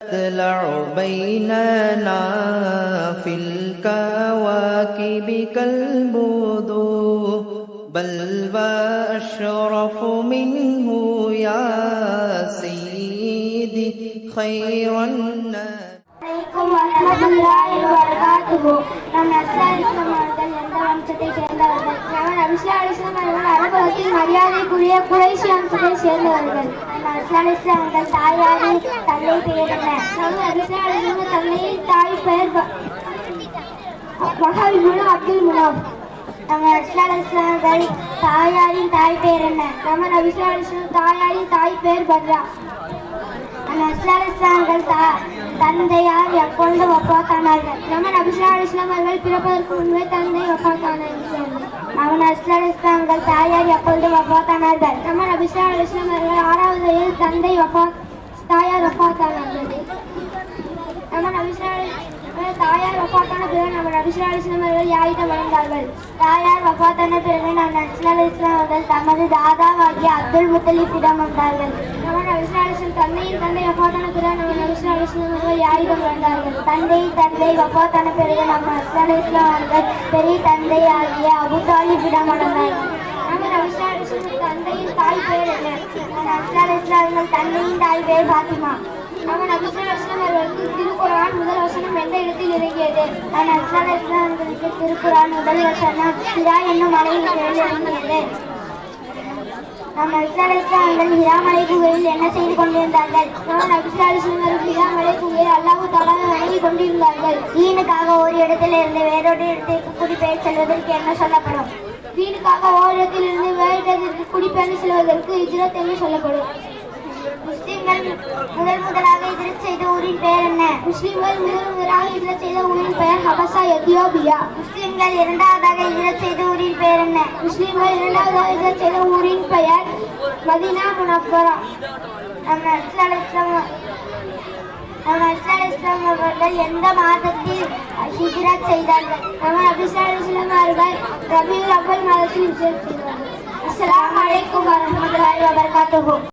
تطلع بيننا في الكواكب كالبدو. بل وأشرف منه يا سيدي خير الناس. عليكم ورحمة الله وبركاته. வம்சத்தை சேர்ந்தவர்கள். நம்ம அபிஸ்லா இஸ்லாம் அவர்கள் அரபகத்தில் மரியாதைக்குரிய குறைசி வம்சத்தை சேர்ந்தவர்கள். அபிஸ்லா அலிஸ்லாம் அவர்கள் தாயாரி தந்தை பெயர் என்ன? அபிஸ்லா நபிஸ்லா இஸ்லாம் தந்தையின் தாய் பெயர் மகாவிபுல் அப்துல் முனாப். நம்ம அபிஸ்லா இஸ்லாம் அவர்கள் தாயாரின் தாய் பெயர் என்ன? நம்ம அபிஸ்லா அலிஸ்லாம் தாயாரின் தாய் பெயர் பத்ரா. நஸ்லால் இஸ்லாம்கள் தா தந்தையார் எப்பொழுது ஒப்பாத்தானார்கள் நம்ம நபிஸ்லா இஸ்லாம் அவர்கள் பிறப்பதற்கு முன்பே தந்தை வப்பாத்தானார்கள் நம்ம நஸ்லால் தாயார் எப்பொழுது வப்பாத்தானார்கள் நம்ம நபிஸ்லா இஸ்லாம் அவர்கள் ஆறாவது வயதில் தந்தை வப்பா தாயார் வப்பாத்தானார்கள் நம்ம நபிஸ்லா தாயார் வஃபாத்தான பிறகு நம்ம நபிஸ்லா இஸ்லாம் அவர்கள் யாரிடம் வளர்ந்தார்கள் தாயார் வஃபாத்தான பிறகு நம்ம நபிஸ்லா இஸ்லாம் அவர்கள் தமது தாதாவாகிய அப்துல் முத்தலீஃபிடம் வந்தார்கள். நம்ம நபிஸ்லா இஸ்லாம் தந்தை கிருஷ்ண நம்ம யாரிடம் வந்தார்கள் தந்தை தந்தை வஃபாத்தான பிறகு நம்ம அஸ்லான இஸ்லாம் அவர்கள் பெரிய தந்தை ஆகிய அபு தாலிஃபிடம் வளர்ந்தார்கள் தந்தையின் தாய் பேர் என்ன? அஸ்லான இஸ்லாமர்கள் தந்தையின் தாய் பேர் பாத்திமா நம்ம நபிசுல்லா இஸ்லாம் அவர்களுக்கு திருக்குறான் முதல் வசனம் எந்த இடத்தில் இறங்கியது? அவன் நபிசுல்லா இஸ்லாம் அவர்களுக்கு திருக்குறான் முதல் வசனம் ஹிரா என்னும் மலையின் பேரில் இறங்கியது. நம் நபிசுல்லா இஸ்லாம் குகையில் என்ன செய்து கொண்டிருந்தார்கள்? நம்ம நபிசுல்லா இஸ்லாம் அவர்கள் குகையில் அல்லாஹு தாலாவை வணங்கி கொண்டிருந்தார்கள். ஈனுக்காக ஒரு இடத்தில் இருந்து வேறொரு இடத்திற்கு குடிபெயர் செல்வதற்கு என்ன சொல்லப்படும்? வீணுக்காக ஒரு இடத்தில் இருந்து வேறு இடத்திற்கு குடிபெயர் செல்வதற்கு இஜ்ரத் என்று சொல்லப்படும். முஸ்லிம்கள் முதல் முதலாக இதில் செய்த ஊரின் பெயர் என்ன? முஸ்லிம்கள் முதல் முதலாக இதில் செய்த ஊரின் பெயர் ஹபசா எத்தியோபியா. முஸ்லிம்கள் இரண்டாவது எதிர் செய்த ஊரின் பெயர் என்ன? முஸ்லீம்கள் இரண்டாவது எதிர் செய்த ஊரின் பெயர் மதினா முனப்பரா நம்ம நஸ்லால் இஸ்லாம் நம்ம நஸ்லால் இஸ்லாம் அவர்கள் எந்த மாதத்தில் ஹிஜ்ரத் செய்தார்கள்? நம்ம நபிஸ்லால் இஸ்லாம் அவர்கள் ரபியுல் அவ்வல் மாதத்தில் ஹிஜ்ரத் செய்தார்கள். அஸ்லாம் அலைக்கும் வரஹ்மத்துல்லாஹி வபரகாத்துஹு.